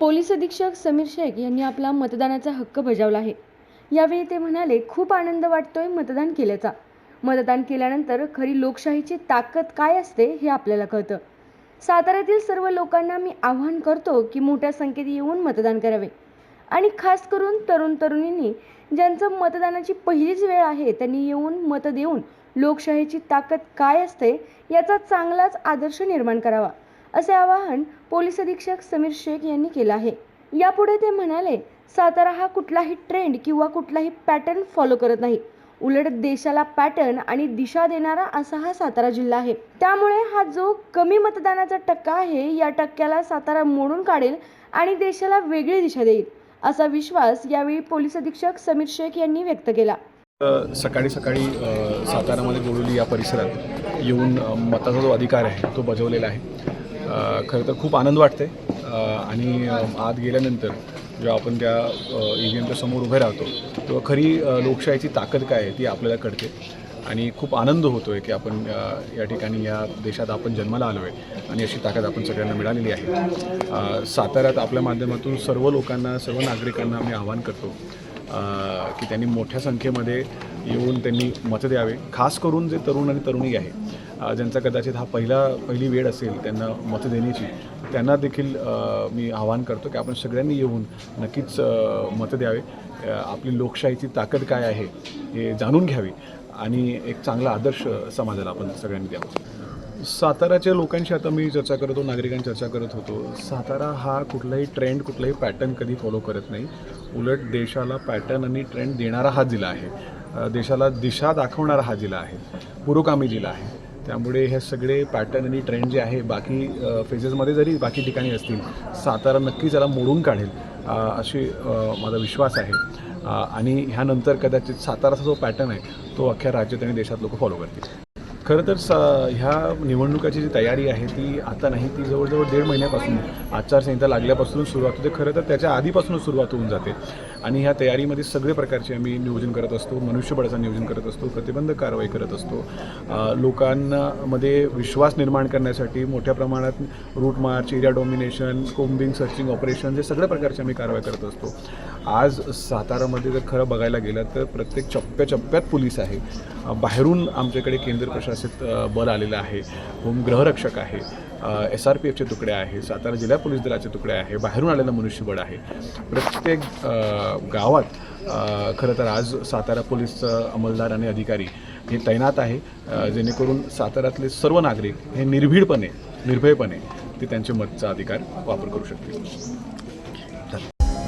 Police अधीक्षक समीर शेख यांनी आपला मतदानाचा हक्क बजावला आहे. यावेळी ते म्हणाले खूप आनंद वाटतोय मतदान केल्याचा. मतदान केल्यानंतर खरी लोकशाहीची ताकद काय असते हे आपल्याला कळतं. साताऱ्यातील सर्व लोकांना मी आव्हान करतो की मोठ्या संख्येत येऊन मतदान करावे. आणि खास करून तरुण तरुणींनी ज्यांचं मतदानाची पहिलीच वेळ आहे त्यांनी येऊन मत देऊन लोकशाहीची ताकद काय असते याचा चांगलाच आदर्श निर्माण करावा असे आवाहन पोलीस अधीक्षक समीर शेख यांनी केलं आहे. यापुढे ते म्हणाले सातारा हा कुठलाही ट्रेंड किंवा कुठलाही पॅटर्न फॉलो करत नाही. उलट देशाला पॅटर्न आणि दिशा देणारा असा हा सातारा जिल्हा आहे. त्यामुळे हा जो कमी मतदानाचा टक्का आहे या टक्क्याला सातारा मोडून काढेल आणि देशाला वेगळी दिशा देईल असा विश्वास यावेळी पोलीस अधीक्षक समीर शेख यांनी व्यक्त केला. सकाळी सकाळी सातारामध्ये गोडोली या परिसरात येऊन मताचा जो अधिकार आहे तो बजावलेला आहे. खरं तर खूप आनंद वाटते आणि आत गेल्यानंतर जेव्हा आपण त्या ई व्ही एमच्या समोर उभे राहतो तेव्हा खरी लोकशाहीची ताकद काय आहे ती आपल्याला कळते. आणि खूप आनंद होतो आहे की आपण या ठिकाणी या देशात आपण जन्माला आलो आहे आणि अशी ताकद आपण सगळ्यांना मिळालेली आहे. साताऱ्यात आपल्या माध्यमातून सर्व लोकांना सर्व नागरिकांना आम्ही आवाहन करतो की त्यांनी मोठ्या संख्येमध्ये येऊन त्यांनी मत द्यावे खास करून जे तरुण आणि तरुणी आहे ज्यांचा कदाचित हा पहिला पहिली वेळ असेल त्यांना मत देण्याची त्यांना देखील मी आवाहन करतो की आपण सगळ्यांनी येऊन नक्कीच मतं मत द्यावे आपली लोकशाहीची ताकद काय आहे हे जाणून घ्यावी आणि एक चांगला आदर्श समाजाला आपण सगळ्यांनी द्यावा. साताराच्या लोकांशी आता मी चर्चा करत होतो नागरिकांची चर्चा करत होतो. सातारा हा कुठलाही ट्रेंड कुठलाही पॅटर्न कधी फॉलो करत नाही. उलट देशाला पॅटर्न आणि ट्रेंड देणारा हा जिल्हा आहे. देशाला दिशा दाखवणारा हा जिल्हा आहे. पुरोगामी जिल्हा आहे. त्यामुळे हे सगळे पॅटर्न आणि ट्रेंड जे आहे बाकी फेजेसमध्ये जरी बाकी ठिकाणी असतील सातारा नक्कीच त्याला मोडून काढेल अशी माझा विश्वास आहे. आणि ह्यानंतर कदाचित साताराचा जो पॅटर्न आहे तो अख्ख्या राज्यात आणि देशात लोक फॉलो करतील. खरं तर सा ह्या निवडणुकाची जी तयारी आहे ती आता नाही ती जवळजवळ दीड महिन्यापासून आचारसंहिता लागल्यापासून सुरुवात होते. खरं तर त्याच्या आधीपासूनच सुरुवात होऊन जाते. आणि ह्या तयारीमध्ये सगळे प्रकारचे आम्ही नियोजन करत असतो मनुष्यबळाचं नियोजन करत असतो प्रतिबंध कारवाई करत असतो. लोकांमध्ये विश्वास निर्माण करण्यासाठी मोठ्या प्रमाणात route march area domination combing searching operation हे सगळ्या प्रकारचे आम्ही कारवाई करत असतो. आज सातारामध्ये जर खरं बघायला गेलं तर प्रत्येक चप्प्या चप्प्यात पोलीस आहे. बाहेरून आमच्याकडे केंद्र प्रशासित बल आलेलं आहे. होम गृहरक्षक आहे. एस आर पी एफचे तुकडे आहे. सातारा जिल्हा पोलीस दलाचे तुकडे आहे. बाहेरून आलेलं मनुष्यबळ आहे. प्रत्येक गावात खरं तर आज सातारा पोलीसचं अंमलदार आणि अधिकारी हे तैनात आहे. जेणेकरून साताऱ्यातले सर्व नागरिक हे निर्भीडपणे निर्भयपणे ते त्यांचे मतचा अधिकार वापर करू शकतील.